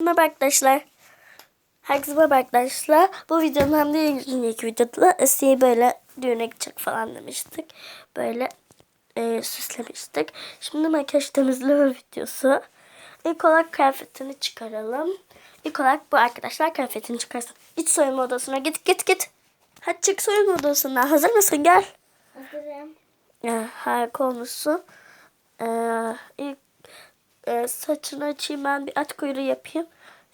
Merhaba arkadaşlar. Herkese merhaba arkadaşlar. Bu videonun hem de ilk videoda Asiye'yi böyle düğüne gidecek falan demiştik. Böyle e, süslemiştik. Şimdi makyaj temizleme videosu. İlk olarak kıyafetini çıkaralım. İlk olarak bu arkadaşlar kıyafetini çıkarsın. Git soyunma odasına git git git. Hadi çık soyunma odasına. Hazır mısın? Gel. Hazırım. Ya, harika olmuşsun. Ee, ilk e, saçını açayım ben bir at kuyruğu yapayım.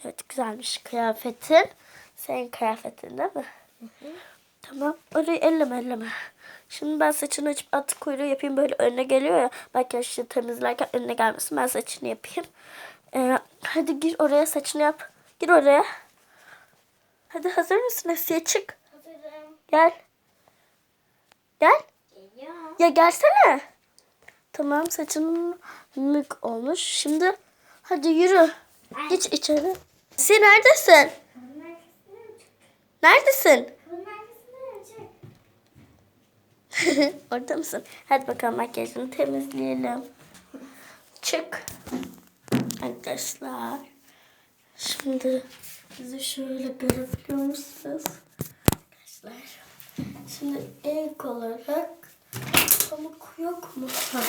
Evet güzelmiş kıyafetin. Senin kıyafetin değil mi? Tamam. Orayı elleme elleme. Şimdi ben saçını açıp at kuyruğu yapayım. Böyle önüne geliyor ya. Makyajı temizlerken önüne gelmesin. Ben saçını yapayım. Ee, hadi gir oraya saçını yap. Gir oraya. Hadi hazır mısın Asiye çık. Hazırım. Gel. Gel. Geliyor. Ya gelsene. Tamam saçın mük olmuş. Şimdi hadi yürü. Geç içeri. Sen neredesin? Neredesin? Orada mısın? Hadi bakalım makyajını temizleyelim. Çık. Arkadaşlar. Şimdi bizi şöyle görebiliyor musunuz? Arkadaşlar. Şimdi ilk olarak pamuk yok mu? Ha.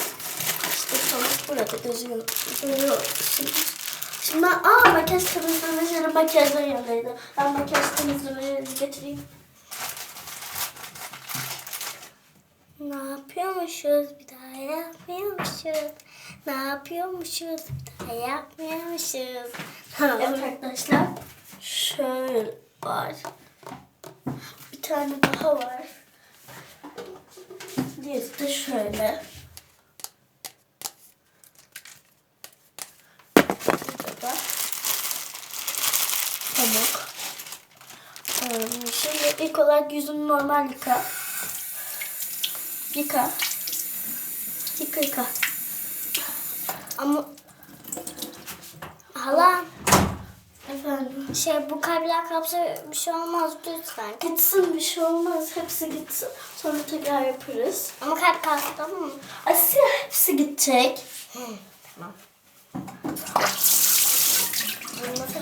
İşte pamuk burada gözüyor. Görüyorsunuz. Şimdi ben, aa makyaj temizlemecileri makyajdan yanındaydı. Ben makyaj temizlemecileri getireyim. Ne yapıyormuşuz bir daha yapmıyormuşuz. Ne yapıyormuşuz bir daha yapmıyormuşuz. evet arkadaşlar şöyle var. Bir tane daha var. Diğeri de şöyle. Burada da pamuk. Ee, Şimdi ilk olarak yüzünü normal yıka. Yıka. Yıka yıka. Ama hala Efendim. şey bu kalpler kapsa bir şey olmaz lütfen. Gitsin bir şey olmaz. Hepsi gitsin. Sonra tekrar yaparız. Ama kalp kalsın tamam mı? Asya hepsi gidecek. Tamam.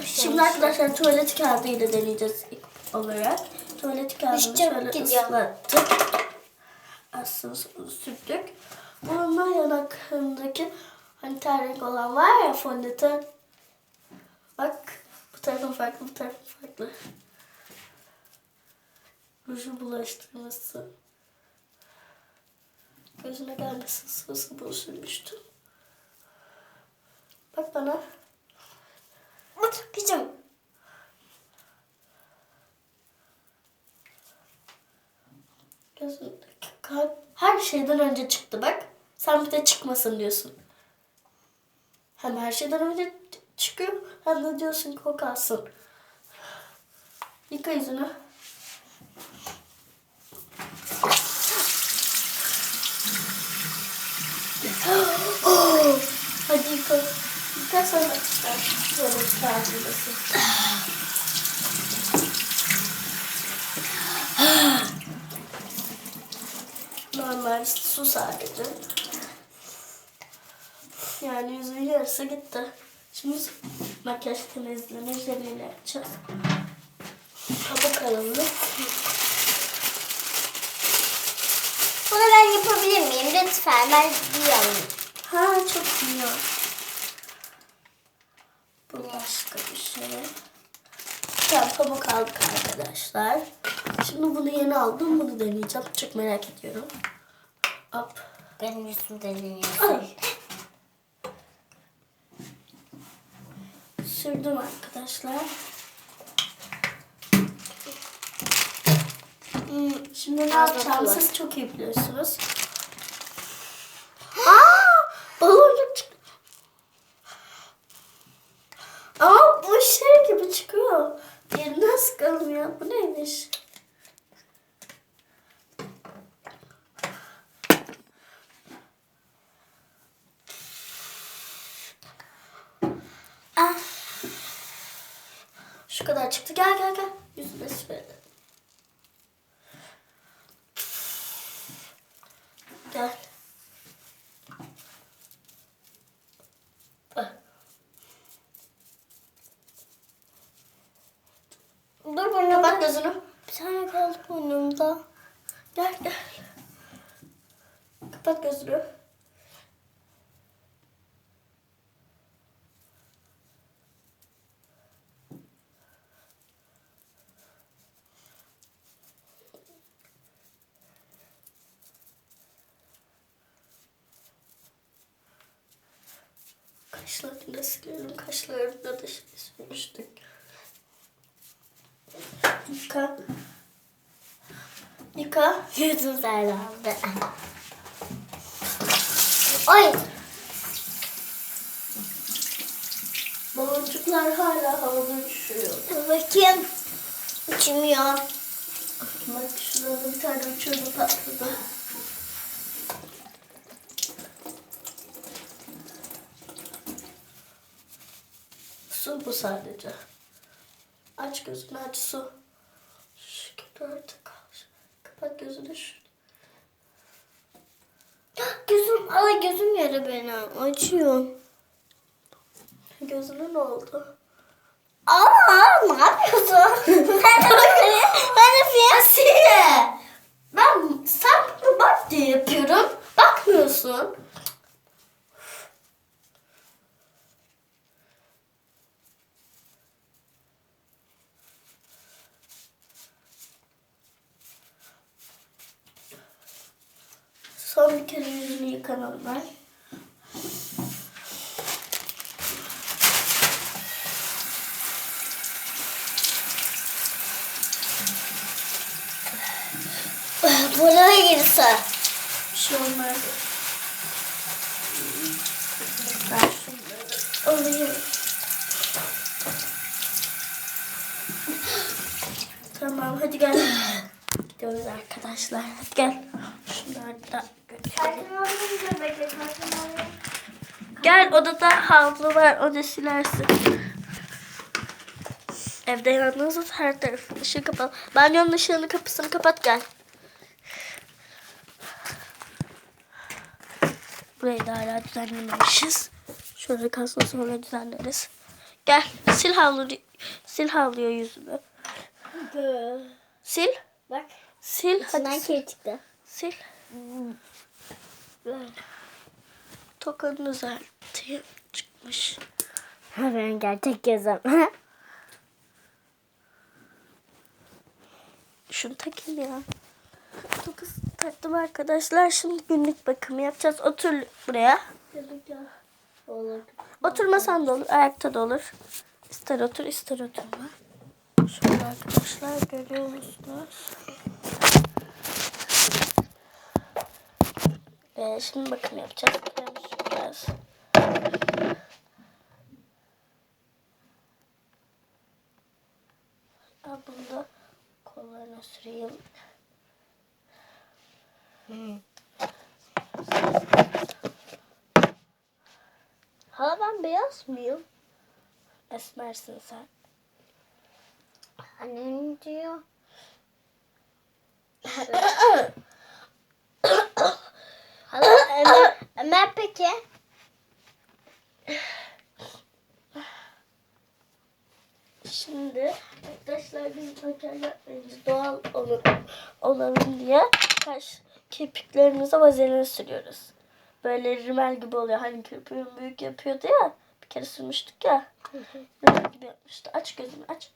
Bir şey? Şimdi arkadaşlar tuvalet kağıdıyla deneyeceğiz ilk olarak. Tuvalet kağıdını şöyle gidiyor. ıslattık. Aslında sürdük. Bununla yanaklarındaki hani ter renk olan var ya fondöten. Bak bu tarafın farklı bu tarafın farklı. Ruju bulaştırması. Gözüne gelmesin sıvı sıvı sürmüştüm. Bak bana. Mut kızım. Gözündeki kalp her şeyden önce çıktı bak. Sen bir de çıkmasın diyorsun. Hem her şeyden önce çıkıyor de diyorsun ki o kalsın. Yıka yüzünü. Oh! Hadi yıka. Yıka sonra böyle çıkartıyorsun. Normal su sadece. Yani yüzün yarısı gitti. Şimdi makyaj temizleme jeliyle yapacağız. Kabuk alalım. Bunu ben yapabilir miyim? Lütfen ben diyorum. Ha çok iyi. Bu başka bir şey. Tamam pamuk aldık arkadaşlar. Şimdi bunu yeni aldım. Bunu deneyeceğim. Çok merak ediyorum. Hop. Benim yüzüm deniyor. Ay. Sürdüm arkadaşlar. Hmm, Şimdi ne yapacağımızı çok iyi biliyorsunuz. Aa! Baloncuk çıktı. Ama bu şey gibi çıkıyor. Yerinden sıkalım ya. Bu neymiş? Ah. Şu kadar çıktı. Gel gel gel. Yüzüne sürelim. Gel. Dur burnumda. Kapat gözünü. Bir tane kaldı burnumda. Gel gel. Kapat gözünü. Kaşlarını silelim. Kaşlarında da şey sürmüştük. Yıka. Yıka. Yüzüm sarılandı. Oy. Baloncuklar hala havada. Dur bakayım. Uçmuyor. Bak şurada bir tane uçuyordu patladı. Su bu sadece. Aç gözünü aç su. Şu köpürtü kal. Kapat gözünü şu. Gözüm, ay gözüm yara benim. Acıyor. Gözüne ne oldu? Aa, ne yapıyorsun? ben de bakayım. Ben de Asiye! Ben sen bunu bak diye yapıyorum. Bakmıyorsun. Son bir kere yüzünü yıkamam ben. Buraya girse. Bir şey olmaz. Ben alayım. Tamam hadi gel. Gidiyoruz arkadaşlar. Hadi gel. Şunları da götür. Kartımı alayım da bekle kartımı alayım. Gel odada havlu var. Onu silersin. Evde yalnızız her tarafın ışığı kapalı. Banyonun ışığını kapısını kapat gel. Burayı da hala düzenlememişiz. Şöyle kalsın sonra düzenleriz. Gel sil havlu sil havluya yüzünü. Sil. Bak. Sil İçinden kir çıktı. sil. Böyle. Tokanın özelliği çıkmış. Ha benim gerçek gözüm. Şunu takayım ya. Dokuz taktım arkadaşlar. Şimdi günlük bakımı yapacağız. Otur buraya. Oturmasan da olur. Ayakta da olur. İster otur ister oturma. Şöyle arkadaşlar görüyor musunuz? Ve şimdi bakım yapacağız. Krem süreceğiz. Bunu da kollarına süreyim. Hala ben beyaz mıyım? Esmersin sen. Annem diyor. Hala Ömer, Ömer peki? Şimdi arkadaşlar biz makyaj yapmayınca doğal olur, olalım diye kaş kirpiklerimize vazelin sürüyoruz. Böyle rimel gibi oluyor. Hani kirpiğin büyük yapıyordu ya. Bir kere sürmüştük ya. Rimel gibi yapmıştı. Aç gözünü aç.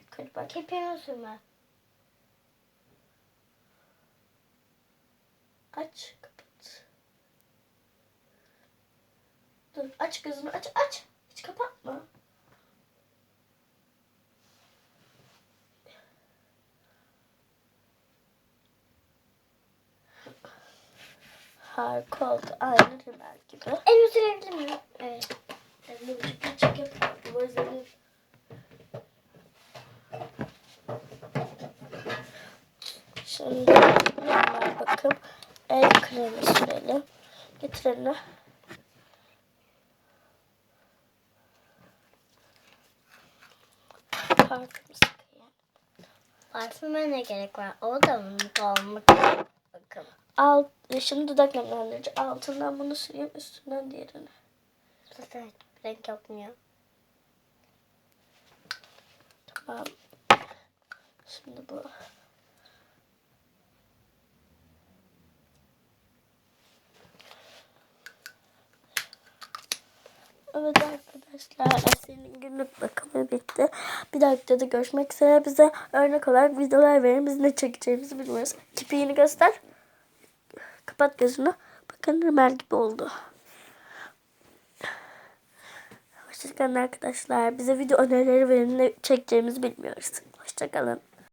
Yukarı bak. Kepeğimi sürme. Aç. Kapat. Dur aç gözünü aç aç. Hiç kapatma. Harika oldu. Aynı rimel gibi. Elimi sürebilir miyim? Evet. Küçük yap. Bu vazelin. Şimdi normal bakım. El kremi sürelim. Getir elini. Parfüm sıkayım. Parfüme ne gerek var? O da mı olmak? Alt, şimdi dudak nemlendirici. Altından bunu süreyim. Üstünden diğerini. Zaten renk yapmıyor. Tamam. Şimdi bu. Evet arkadaşlar Esin'in günlük bakımı bitti. Bir dahaki videoda görüşmek üzere. Bize örnek olarak videolar verin. Biz ne çekeceğimizi bilmiyoruz. Kipiğini göster. Kapat gözünü. Bakın Rümel gibi oldu. Hoşçakalın arkadaşlar. Bize video önerileri verin. Ne çekeceğimizi bilmiyoruz. Hoşçakalın.